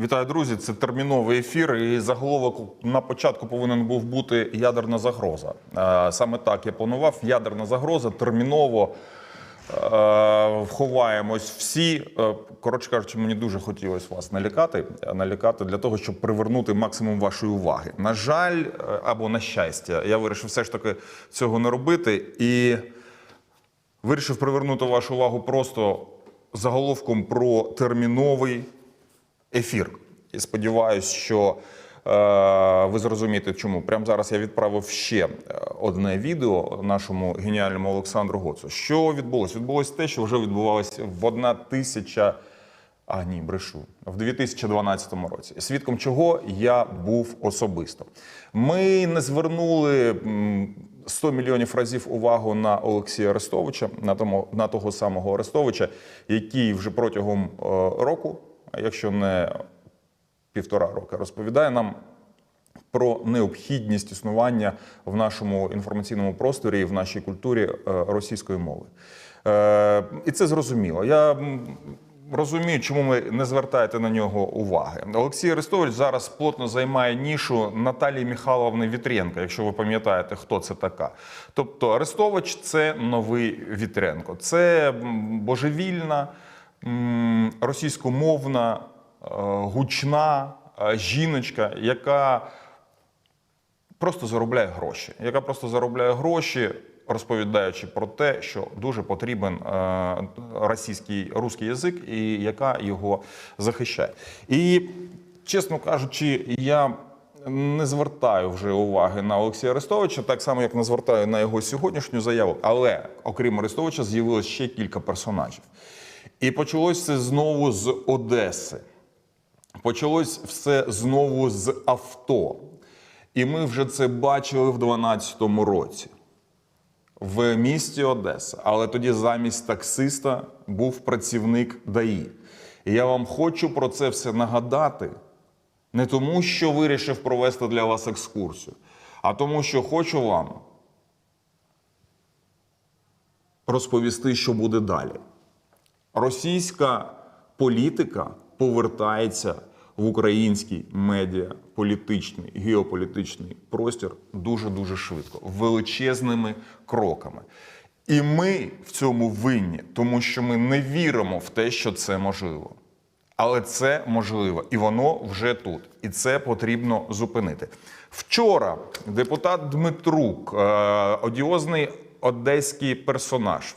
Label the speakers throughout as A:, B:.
A: Вітаю, друзі! Це терміновий ефір. І заголовок на початку повинен був бути ядерна загроза. Е, Саме так я планував. Ядерна загроза терміново. Е, Ховаємось всі. Е, Коротше кажучи, мені дуже хотілося вас налякати, налякати для того, щоб привернути максимум вашої уваги. На жаль, або на щастя, я вирішив все ж таки цього не робити і вирішив привернути вашу увагу просто заголовком про терміновий ефір. І сподіваюся, що е, ви зрозумієте, чому. Прямо зараз я відправив ще е, одне відео нашому геніальному Олександру Гоцу. Що відбулося? Відбулося те, що вже відбувалося в 1000... А ні, брешу в 2012 році. Свідком чого я був особисто. Ми не звернули м, 100 мільйонів разів увагу на Олексія Арестовича, на тому на того самого Арестовича, який вже протягом е, року, якщо не півтора року, розповідає нам про необхідність існування в нашому інформаційному просторі і в нашій культурі е, російської мови. Е, І це зрозуміло. Я розумію, чому ви не звертаєте на нього уваги. Олексій Арестович зараз плотно займає нішу Наталії Михайловни Вітренко, якщо ви пам'ятаєте, хто це така. Тобто Арестович це новий Вітренко, це божевільна російськомовна, е, гучна е, жіночка, яка просто заробляє гроші, яка просто заробляє гроші, розповідаючи про те, що дуже потрібен е, російський русський язик, і яка його захищає. І чесно кажучи, я. Не звертаю вже уваги на Олексія Арестовича, так само як не звертаю на його сьогоднішню заяву. Але окрім Арестовича, з'явилось ще кілька персонажів. І почалось це знову з Одеси. Почалось все знову з авто. І ми вже це бачили в 2012 році в місті Одеса. Але тоді замість таксиста був працівник ДАІ. І я вам хочу про це все нагадати. Не тому, що вирішив провести для вас екскурсію, а тому, що хочу вам розповісти, що буде далі. Російська політика повертається в український медіа, політичний, геополітичний простір дуже дуже швидко, величезними кроками. І ми в цьому винні, тому що ми не віримо в те, що це можливо. Але це можливо, і воно вже тут. І це потрібно зупинити. Вчора депутат Дмитрук, е, одіозний одеський персонаж,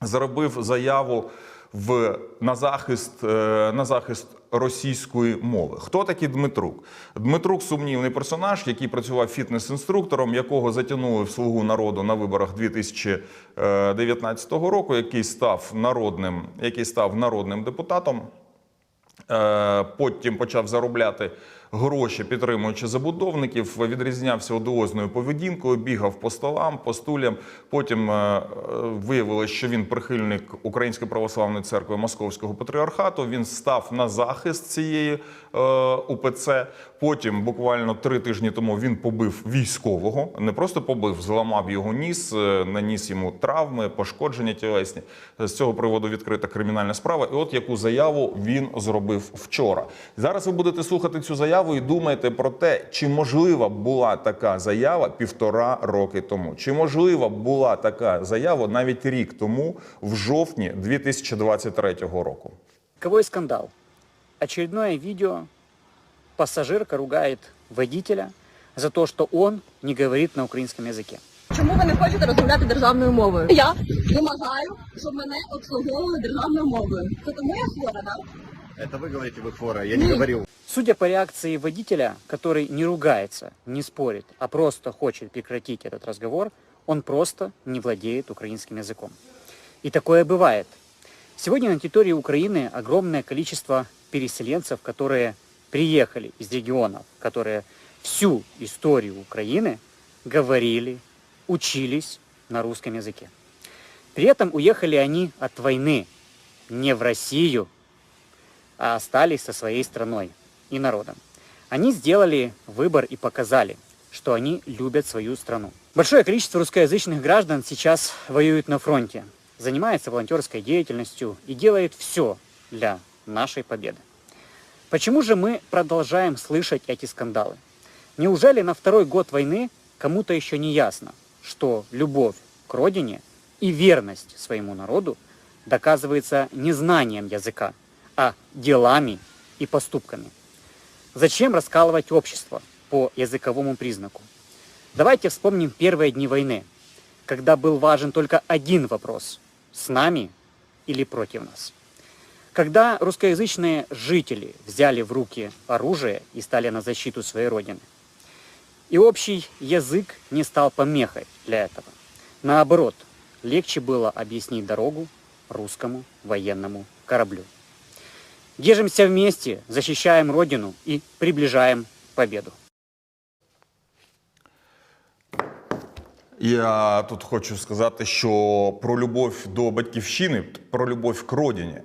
A: зробив заяву в на захист е, на захист російської мови. Хто такий Дмитрук? Дмитрук сумнівний персонаж, який працював фітнес-інструктором, якого затягнули в слугу народу на виборах 2019 року, який став народним, який став народним депутатом. Е, Потім почав заробляти гроші, підтримуючи забудовників, відрізнявся одіозною поведінкою, бігав по столам, по стулям. Потім е, е, виявилось, що він прихильник Української православної церкви Московського патріархату. Він став на захист цієї е, УПЦ. Потім, буквально три тижні тому, він побив військового, не просто побив, зламав його ніс, е, наніс йому травми, пошкодження тілесні. З цього приводу відкрита кримінальна справа. І от яку заяву він зробив вчора. Зараз ви будете слухати цю заяву і думаєте про те, чи можлива була така заява півтора роки тому, чи можлива була така заява навіть рік тому, в жовтні 2023 року.
B: Какой скандал? Очередное видео. Пассажирка ругает водителя за то, что он не говорит на украинском языке.
C: Чому ви не хочете розмовляти державною мовою? Я вимагаю, щоб мене обслуговували державною мовою. Це тому я хвора, так?
D: Это вы говорите, вы хвора, я не говорил.
B: Судя по реакции водителя, который не ругается, не спорит, а просто хочет прекратить этот разговор, он просто не владеет украинским языком. И такое бывает. Сегодня на территории Украины огромное количество переселенцев, которые приехали из регионов, которые всю историю Украины говорили, учились на русском языке. При этом уехали они от войны не в Россию, а остались со своей страной и народом. Они сделали выбор и показали, что они любят свою страну. Большое количество русскоязычных граждан сейчас воюет на фронте, занимается волонтерской деятельностью и делает все для нашей победы. Почему же мы продолжаем слышать эти скандалы? Неужели на второй год войны кому-то еще не ясно, что любовь к родине и верность своему народу доказывается не знанием языка, а делами и поступками? Зачем раскалывать общество по языковому признаку? Давайте вспомним первые дни войны, когда был важен только один вопрос – с нами или против нас. Когда русскоязычные жители взяли в руки оружие и стали на защиту своей родины. И общий язык не стал помехой для этого. Наоборот, легче было объяснить дорогу русскому военному кораблю. Держимся вместе, защищаем Родину и приближаем победу.
A: Я тут хочу сказати, що про любов до батьківщини, про любов к родині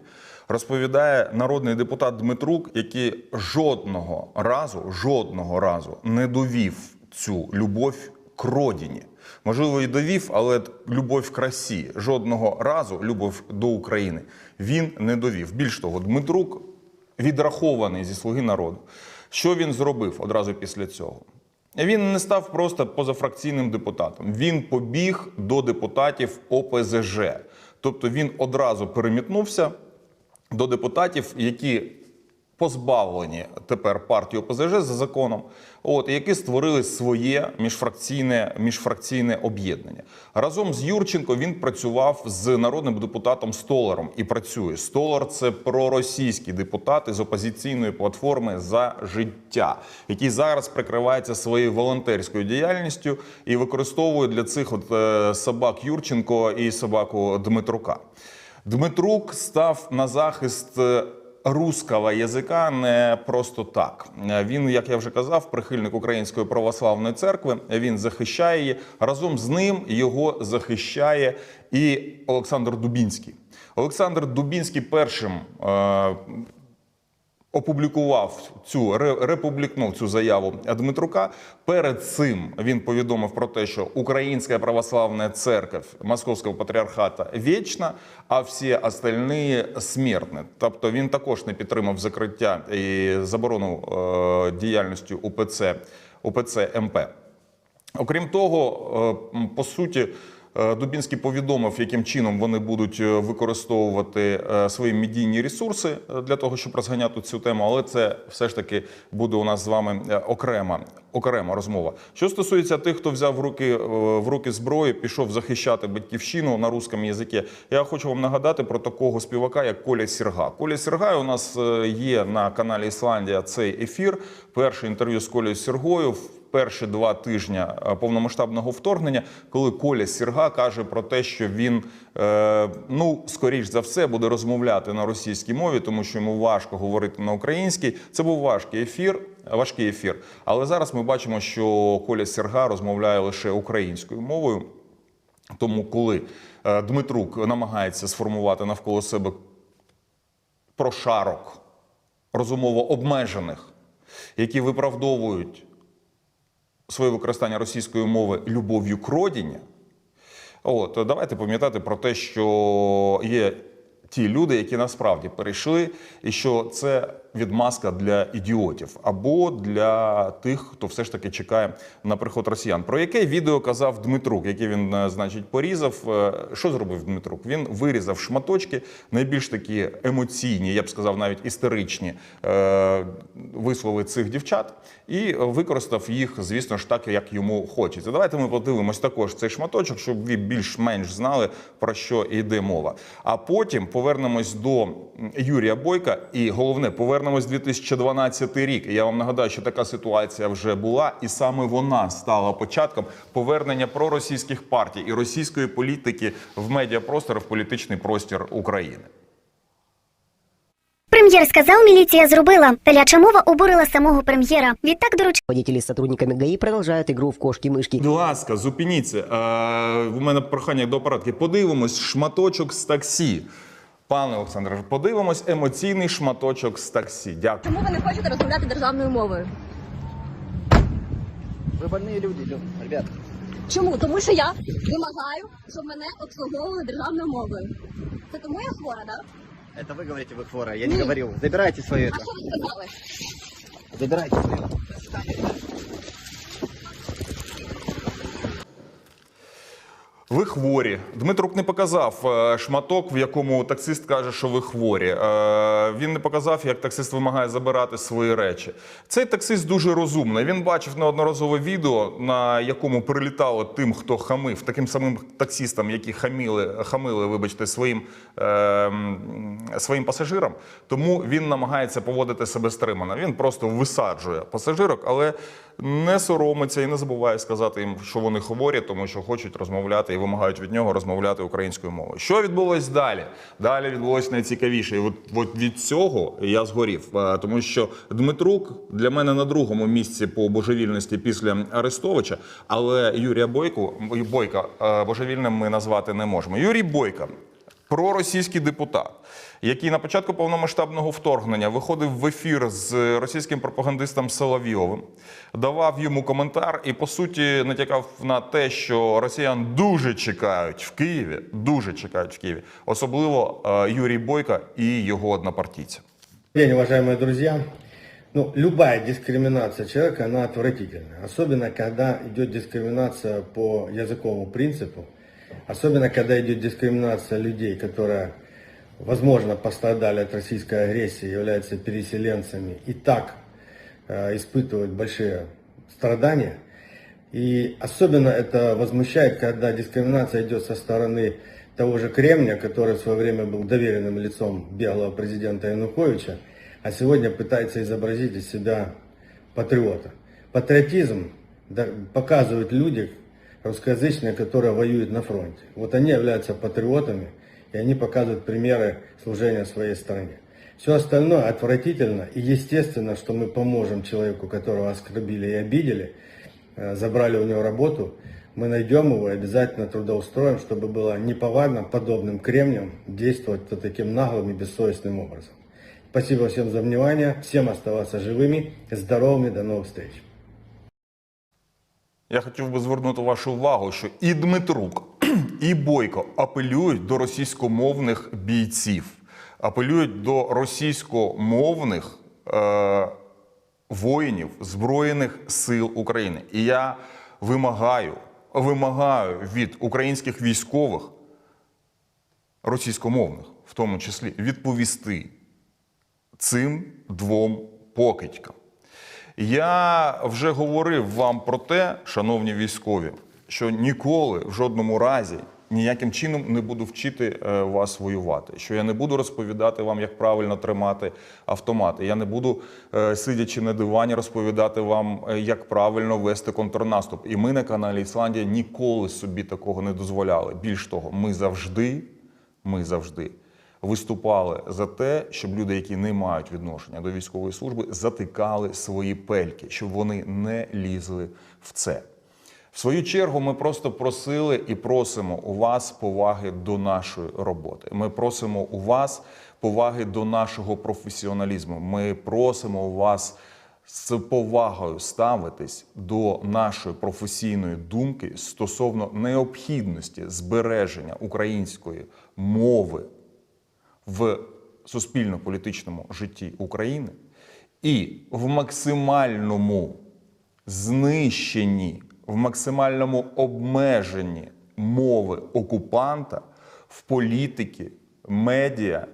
A: розповідає народний депутат Дмитрук, який жодного разу, жодного разу не довів цю любов к родині. Можливо, і довів, але любов к Росії. Жодного разу любов до України він не довів. Більш того, Дмитрук відрахований зі слуги народу. Що він зробив одразу після цього? Він не став просто позафракційним депутатом. Він побіг до депутатів ОПЗЖ. Тобто він одразу перемітнувся до депутатів, які позбавлені тепер партії ОПЗЖ за законом, от які створили своє міжфракційне міжфракційне об'єднання. Разом з Юрченко він працював з народним депутатом Столаром і працює. Столар це проросійський депутат із опозиційної платформи за життя, який зараз прикривається своєю волонтерською діяльністю і використовує для цих от е, собак Юрченко і собаку Дмитрука. Дмитрук став на захист руского язика не просто так. Е, Він, як я вже казав, прихильник Української православної церкви. Він захищає її. Разом з ним його захищає і Олександр Дубінський. Олександр Дубінський першим е, опублікував цю ре- републікнув цю заяву Дмитрука. Перед цим він повідомив про те, що Українська православна церковь Московського патріархата вічна, а всі остальні смертні. Тобто він також не підтримав закриття і заборону е, діяльності УПЦ УПЦ МП. Окрім того, е, по суті, Дубінський повідомив, яким чином вони будуть е, використовувати е, свої медійні ресурси е, для того, щоб розганяти цю тему, але це все ж таки буде у нас з вами е, окрема, окрема розмова. Що стосується тих, хто взяв в руки е, в руки зброю, пішов захищати батьківщину на русскому язикі, я хочу вам нагадати про такого співака, як Коля Сірга. Коля Сірга у нас е, є на каналі Ісландія цей ефір. Перше інтерв'ю з Колею Сіргою перші два тижні е, повномасштабного вторгнення, коли Коля Сірга каже про те, що він е, ну скоріш за все буде розмовляти на російській мові, тому що йому важко говорити на українській. Це був важкий ефір, важкий ефір. Але зараз ми бачимо, що Коля Сірга розмовляє лише українською мовою. Тому, коли е, Дмитрук намагається сформувати навколо себе прошарок розумово обмежених, які виправдовують своє використання російської мови любов'ю к родині, от давайте пам'ятати про те, що є ті люди, які насправді перейшли, і що це відмазка для ідіотів або для тих, хто все ж таки чекає на приход росіян. Про яке відео казав Дмитрук, яке він, е, значить, порізав. Е, Що зробив Дмитрук? Він вирізав шматочки, найбільш такі емоційні, я б сказав, навіть істеричні е, вислови цих дівчат, і використав їх, звісно ж, так, як йому хочеться. Давайте ми подивимось також цей шматочок, щоб ви більш-менш знали про що йде мова. А потім повернемось до Юрія Бойка, і головне, повернемось в 2012 рік. Я вам нагадаю, що така ситуація вже була, і саме вона стала початком повернення проросійських партій і російської політики в медіапростор, в політичний простір України.
E: Прем'єр сказав, міліція зробила. Теляча мова обурила самого прем'єра. Відтак доручив
F: Водители с сотрудниками ГАИ продолжают игру в кошки-мышки.
A: Будь ласка, зупиніться. Е, у мене прохання до апаратки. Подивимось шматочок з таксі. Пане Олександре, подивимось емоційний шматочок з таксі. Дякую.
C: Чому ви не хочете розмовляти державною мовою?
D: Вы больные люди, Лё, ребят.
C: Чому? Тому що я вимагаю, щоб мене обслуговували державною мовою. Це тому я хвора, так?
D: Это вы говорите, вы хворая. Я не говорил. Забирайте свое это.
C: Що ви сказали?
D: Забирайте свое.
A: Ви хворі. Дмитрук не показав е, шматок, в якому таксист каже, що ви хворі. Е, Він не показав, як таксист вимагає забирати свої речі. Цей таксист дуже розумний. Він бачив неодноразове відео, на якому прилітало тим, хто хамив, таким самим таксістам, які хамили, хамили, вибачте, своїм, е, своїм пасажирам. Тому він намагається поводити себе стримано. Він просто висаджує пасажирок, але не соромиться і не забуває сказати їм, що вони хворі, тому що хочуть розмовляти вимагають від нього розмовляти українською мовою. Що відбулось далі? Далі відбулось найцікавіше. І от, от від цього я згорів, Е, тому що Дмитрук для мене на другому місці по божевільності після Арестовича, але Юрія Бойко Бойка е, божевільним ми назвати не можемо. Юрій Бойка проросійський депутат, який на початку повномасштабного вторгнення виходив в ефір з російським пропагандистом Соловйовим, давав йому коментар і по суті натякав на те, що росіян дуже чекають в Києві, дуже чекають в Києві, особливо е, Юрій Бойка і його однопартійці.
G: День, уважаемые друзья. Ну, любая дискриминация человека, она отвратительна. Особенно, когда идет дискриминация по языковому принципу. Особенно, когда идет дискриминация людей, которые, возможно, пострадали от российской агрессии, являются переселенцами и так э, испытывают большие страдания. И особенно это возмущает, когда дискриминация идет со стороны того же Кремня, который в свое время был доверенным лицом беглого президента Януковича, а сегодня пытается изобразить из себя патриота. Патриотизм показывают люди русскоязычные, которые воюют на фронте. Вот они являются патриотами, и они показывают примеры служения своей стране. Все остальное отвратительно, и естественно, что мы поможем человеку, которого оскорбили и обидели, э, забрали у него работу, мы найдем его и обязательно трудоустроим, чтобы было неповадно подобным кремнем действовать вот таким наглым и бессовестным образом. Спасибо всем за внимание, всем оставаться живыми, здоровыми, до новых встреч.
A: Я хотів би звернути вашу увагу, що і Дмитрук, і Бойко апелюють до російськомовних бійців, апелюють до російськомовних е, воїнів Збройних сил України. І я вимагаю, вимагаю від українських військових, російськомовних, в тому числі, відповісти цим двом покидькам. Я вже говорив вам про те, шановні військові, що ніколи в жодному разі ніяким чином не буду вчити е, вас воювати. Що я не буду розповідати вам, як правильно тримати автомати. Я не буду, е, сидячи на дивані, розповідати вам, е, як правильно вести контрнаступ. І ми на каналі Ісландія ніколи собі такого не дозволяли. Більш того, ми завжди, ми завжди виступали за те, щоб люди, які не мають відношення до військової служби, затикали свої пельки, щоб вони не лізли в це. В свою чергу ми просто просили і просимо у вас поваги до нашої роботи. Ми просимо у вас поваги до нашого професіоналізму. Ми просимо у вас з повагою ставитись до нашої професійної думки стосовно необхідності збереження української мови в суспільно-політичному житті України і в максимальному знищенні, в максимальному обмеженні мови окупанта в політики, медіа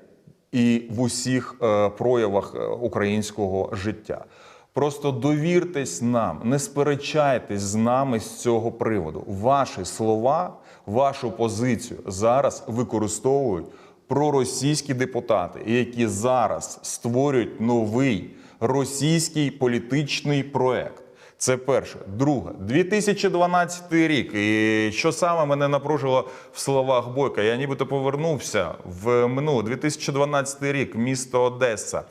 A: і в усіх е, проявах е, українського життя. Просто довіртесь нам, не сперечайтесь з нами з цього приводу. Ваші слова, вашу позицію зараз використовують проросійські депутати, які зараз створюють новий російський політичний проект. Це перше. Друге, 2012 рік. І що саме мене напружило в словах Бойка? Я нібито повернувся в минуле 2012 рік, місто Одеса.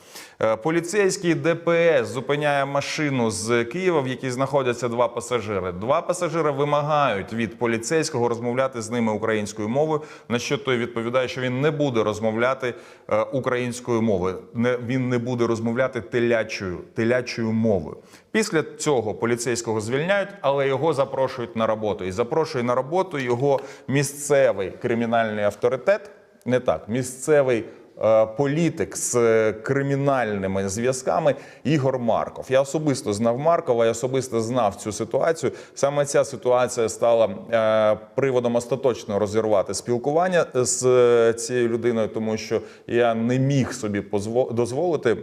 A: Е, Поліцейський ДПС зупиняє машину з Києва, в якій знаходяться два пасажири. Два пасажири вимагають від поліцейського розмовляти з ними українською мовою. На що той відповідає, що він не буде розмовляти е, українською мовою. Він не буде розмовляти телячою, телячою мовою. Після цього поліцейського звільняють, але його запрошують на роботу. І запрошує на роботу його місцевий кримінальний авторитет. Не так, місцевий політик з е, кримінальними зв'язками Ігор Марков. Я особисто знав Маркова, я особисто знав цю ситуацію. Саме ця ситуація стала е, приводом остаточно розірвати спілкування з е, цією людиною, тому що я не міг собі дозволити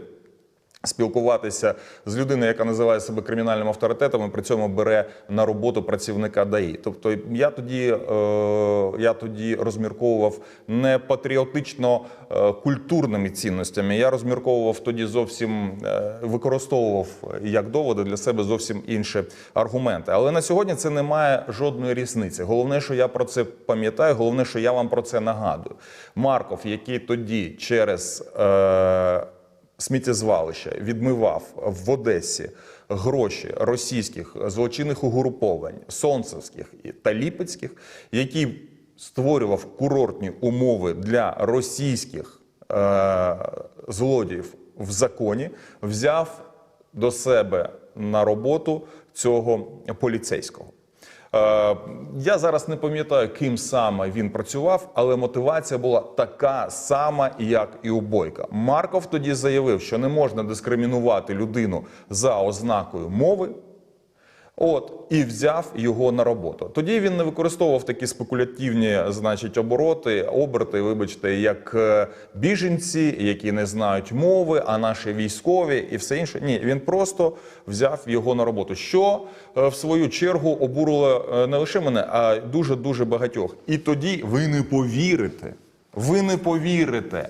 A: спілкуватися з людиною, яка називає себе кримінальним авторитетом, і при цьому бере на роботу працівника ДАІ. Тобто я тоді, е, я тоді розмірковував не патріотично е, культурними цінностями. Я розмірковував тоді зовсім е, використовував як доводи для себе зовсім інші аргументи. Але на сьогодні це не має жодної різниці. Головне, що я про це пам'ятаю, головне, що я вам про це нагадую. Марков, який тоді через е, сміттєзвалища відмивав в Одесі гроші російських злочинних угруповань, сонцевських та ліпецьких, які створював курортні умови для російських е, злодіїв в законі, взяв до себе на роботу цього поліцейського. Е, Я зараз не пам'ятаю, ким саме він працював, але мотивація була така сама, як і у Бойка. Марков тоді заявив, що не можна дискримінувати людину за ознакою мови. От і взяв його на роботу. Тоді він не використовував такі спекулятивні, значить, обороти, оберти, вибачте, як е, біженці, які не знають мови, а наші військові і все інше. Ні, він просто взяв його на роботу. Що е, в свою чергу обурило е, не лише мене, а дуже дуже багатьох. І тоді ви не повірите. Ви не повірите.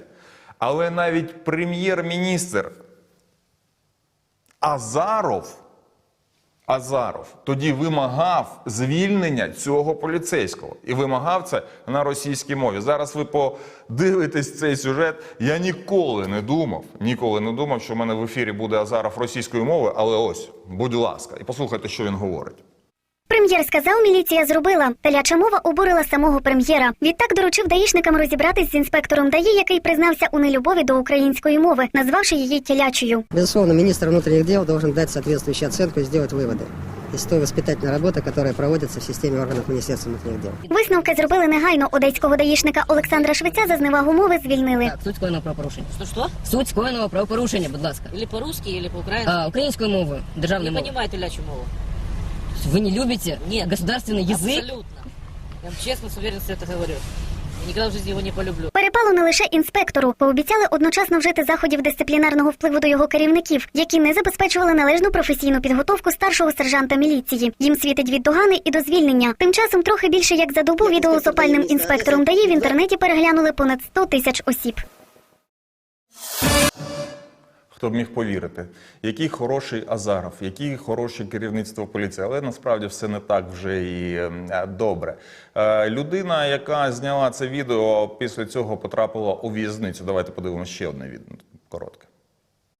A: Але навіть прем'єр-міністр Азаров. Азаров тоді вимагав звільнення цього поліцейського і вимагав це на російській мові. Зараз ви подивитесь цей сюжет. Я ніколи не думав, ніколи не думав, що в мене в ефірі буде Азаров російською мовою, але ось, будь ласка, і послухайте, що він говорить.
E: Прем'єр сказав, міліція зробила. Теляча мова обурила самого прем'єра. Відтак доручив даїшникам розібратись з інспектором ДАІ, який признався у нелюбові до української мови, назвавши її телячою.
F: Безусловно, министр внутренних дел должен дать соответствующую оценку и сделать выводы из той воспитательной работы, которая проводится в системе органов Министерства внутренних дел.
E: Висновки зробили негайно. Одеського даїшника Олександра Швеця за зневагу мови звільнили.
H: Так, суть скоєного правопорушення.
I: Что что?
H: Суть скоєного правопорушення, будь ласка.
I: Или по-русски, или по-украински?
H: А, українською мовою,
I: не
H: державною мовою.
I: понимаю телячью мову.
H: Вы не любите
I: Нет.
H: государственный язык?
I: Абсолютно. Я вам честно, с уверенностью это говорю. Я никогда в жизни его не полюблю.
E: Перепало не лише інспектору, пообіцяли одночасно вжити заходів дисциплінарного впливу до його керівників, які не забезпечували належну професійну підготовку старшого сержанта міліції. Їм світить від догани і до звільнення. Тим часом трохи більше як за добу відео з опальним інспектором ДАІ в інтернеті переглянули понад 100 тисяч осіб.
A: Хто б міг повірити, який хороший Азаров, який хороше керівництво поліції, але насправді все не так вже і е, добре. Е, Людина, яка зняла це відео, після цього потрапила у в'язницю. Давайте подивимося ще одне відео коротке.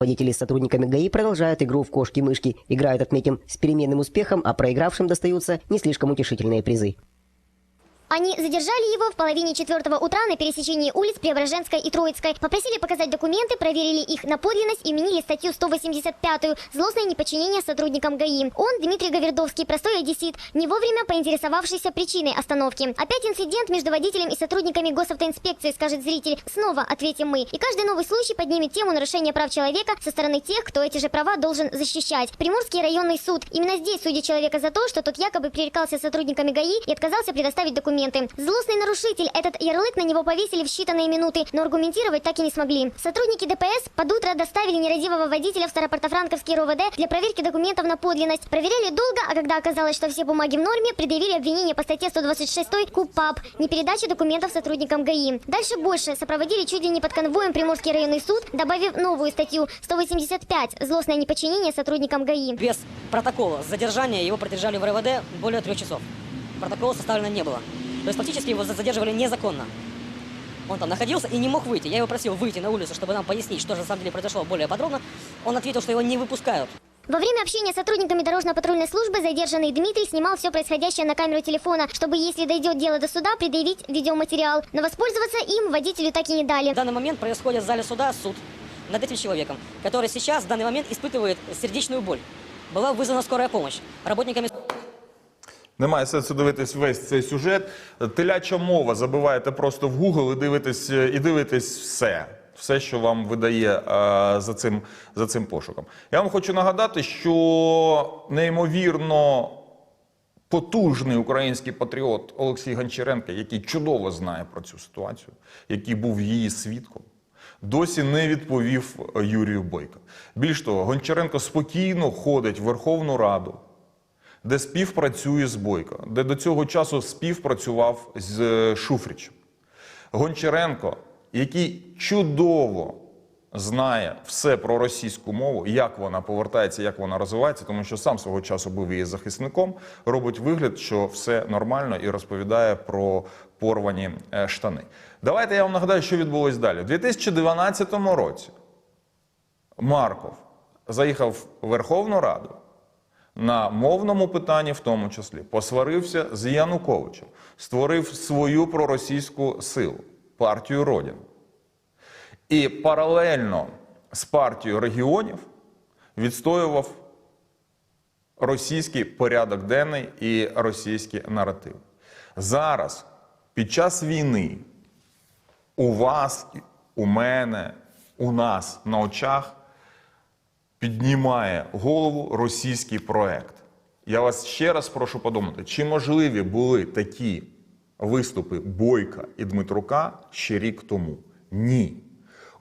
F: Водители с сотрудниками ГАИ продолжают игру в кошки-мышки. Играют, отметим, с переменным успехом, а проигравшим достаются не слишком утешительные призы.
E: Они задержали его в половине четвертого утра на пересечении улиц Преображенской и Троицкой. Попросили показать документы, проверили их на подлинность и вменили статью 185 «Злостное неподчинение сотрудникам ГАИ». Он, Дмитрий Гавердовский, простой одессит, не вовремя поинтересовавшийся причиной остановки. Опять инцидент между водителем и сотрудниками госавтоинспекции, скажет зритель. Снова ответим мы. И каждый новый случай поднимет тему нарушения прав человека со стороны тех, кто эти же права должен защищать. Приморский районный суд. Именно здесь судят человека за то, что тот якобы пререкался сотрудниками ГАИ и отказался предоставить документы. Злостный нарушитель. Этот ярлык на него повесили в считанные минуты, но аргументировать так и не смогли. Сотрудники ДПС под утро доставили нерадивого водителя в Старопортофранковский РОВД для проверки документов на подлинность. Проверяли долго, а когда оказалось, что все бумаги в норме, предъявили обвинение по статье 126 КУПАП «Непередача документов сотрудникам ГАИ». Дальше больше. Сопроводили чуть ли не под конвоем Приморский районный суд, добавив новую статью 185 «Злостное неподчинение сотрудникам ГАИ».
H: Без протокола задержания его продержали в РВД более трех часов. Протокола составлено не было. То есть фактически его задерживали незаконно. Он там находился и не мог выйти. Я его просил выйти на улицу, чтобы нам пояснить, что же на самом деле произошло более подробно. Он ответил, что его не выпускают.
E: Во время общения с сотрудниками дорожно-патрульной службы задержанный Дмитрий снимал все происходящее на камеру телефона, чтобы, если дойдет дело до суда, предъявить видеоматериал. Но воспользоваться им водителю так и не дали.
H: В данный момент происходит в зале суда суд над этим человеком, который сейчас в данный момент испытывает сердечную боль. Была вызвана скорая помощь работниками
A: Немає сенсу дивитись весь цей сюжет. Теляча мова забиваєте просто в Google і дивитесь, і дивитесь все. все, що вам видає е, за, цим, за цим пошуком. Я вам хочу нагадати, що неймовірно потужний український патріот Олексій Гончаренко, який чудово знає про цю ситуацію, який був її свідком, досі не відповів Юрію Бойко. Більш того, Гончаренко спокійно ходить в Верховну Раду, де співпрацює з Бойко, де до цього часу співпрацював з е, Шуфричем. Гончаренко, який чудово знає все про російську мову, як вона повертається, як вона розвивається, тому що сам свого часу був її захисником, робить вигляд, що все нормально і розповідає про порвані е, штани. Давайте я вам нагадаю, що відбулось далі. У 2012 році Марков заїхав в Верховну Раду на мовному питанні, в тому числі, посварився з Януковичем, створив свою проросійську силу партію Родін. І паралельно з партією регіонів відстоював російський порядок денний і російський наратив. Зараз, під час війни, у вас, у мене, у нас на очах піднімає голову російський проект. Я вас ще раз прошу подумати, чи можливі були такі виступи Бойка і Дмитрука ще рік тому? Ні.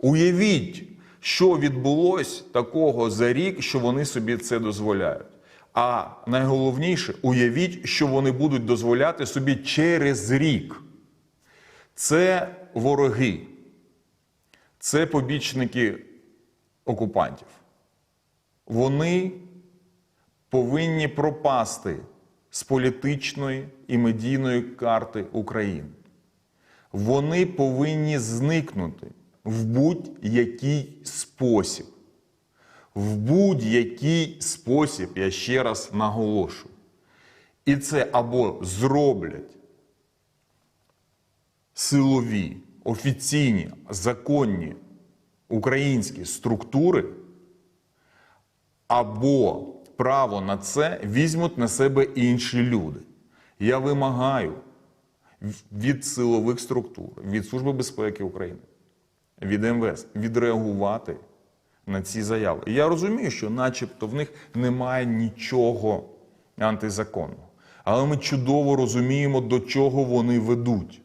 A: Уявіть, що відбулось такого за рік, що вони собі це дозволяють. А найголовніше, уявіть, що вони будуть дозволяти собі через рік. Це вороги, це побічники окупантів. Вони повинні пропасти з політичної і медійної карти України. Вони повинні зникнути в будь-який спосіб. В будь-який спосіб, я ще раз наголошую. І це або зроблять силові, офіційні, законні українські структури, або право на це візьмуть на себе інші люди. Я вимагаю від силових структур, від Служби безпеки України, від МВС відреагувати на ці заяви. І я розумію, що, начебто, в них немає нічого антизаконного. Але ми чудово розуміємо, до чого вони ведуть.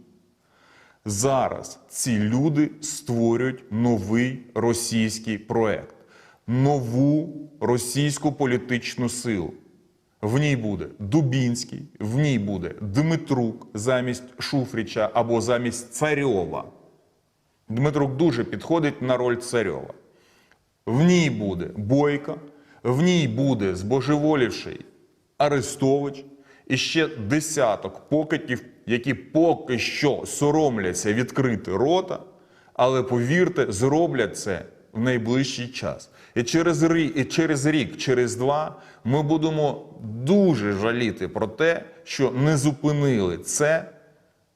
A: Зараз ці люди створюють новий російський проект, нову російську політичну силу. В ній буде Дубінський, в ній буде Дмитрук замість Шуфрича або замість Царьова. Дмитрук дуже підходить на роль Царьова. В ній буде Бойко, в ній буде збожеволівший Арестович і ще десяток покидьків, які поки що соромляться відкрити рота, але повірте, зроблять це в найближчий час. І через рік, і через рік, через два ми будемо дуже жаліти про те, що не зупинили це.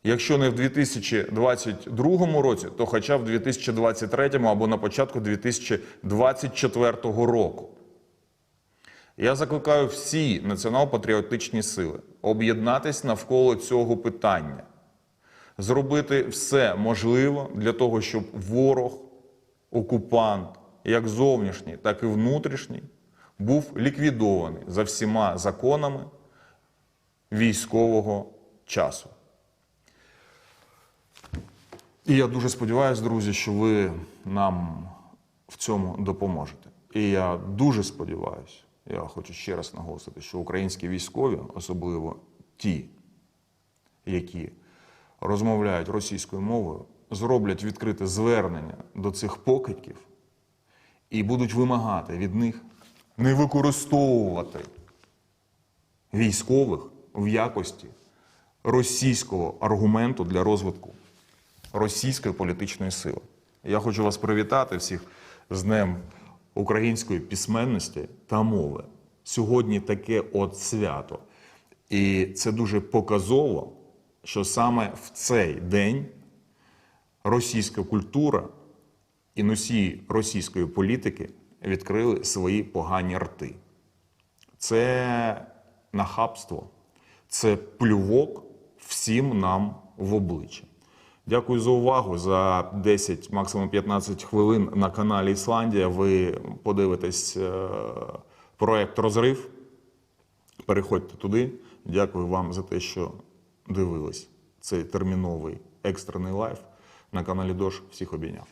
A: Якщо не в 2022 році, то хоча в 2023 або на початку 2024 року. Я закликаю всі націонал-патріотичні сили об'єднатись навколо цього питання, зробити все можливе для того, щоб ворог, окупант, як зовнішній, так і внутрішній, був ліквідований за всіма законами військового часу. І я дуже сподіваюся, друзі, що ви нам в цьому допоможете. І я дуже сподіваюся, я хочу ще раз наголосити, що українські військові, особливо ті, які розмовляють російською мовою, зроблять відкрите звернення до цих покидьків і будуть вимагати від них не використовувати військових в якості російського аргументу для розвитку російської політичної сили. Я хочу вас привітати всіх з Днем української письменності та мови. Сьогодні таке от свято. І це дуже показово, що саме в цей день російська культура і носії російської політики відкрили свої погані рти. Це нахабство, це плювок всім нам в обличчя. Дякую за увагу. За 10, максимум 15 хвилин на каналі Ісландія ви подивитесь е, проект Розрив. Переходьте туди. Дякую вам за те, що дивились цей терміновий екстрений лайф на каналі Дож. Всіх обійняв.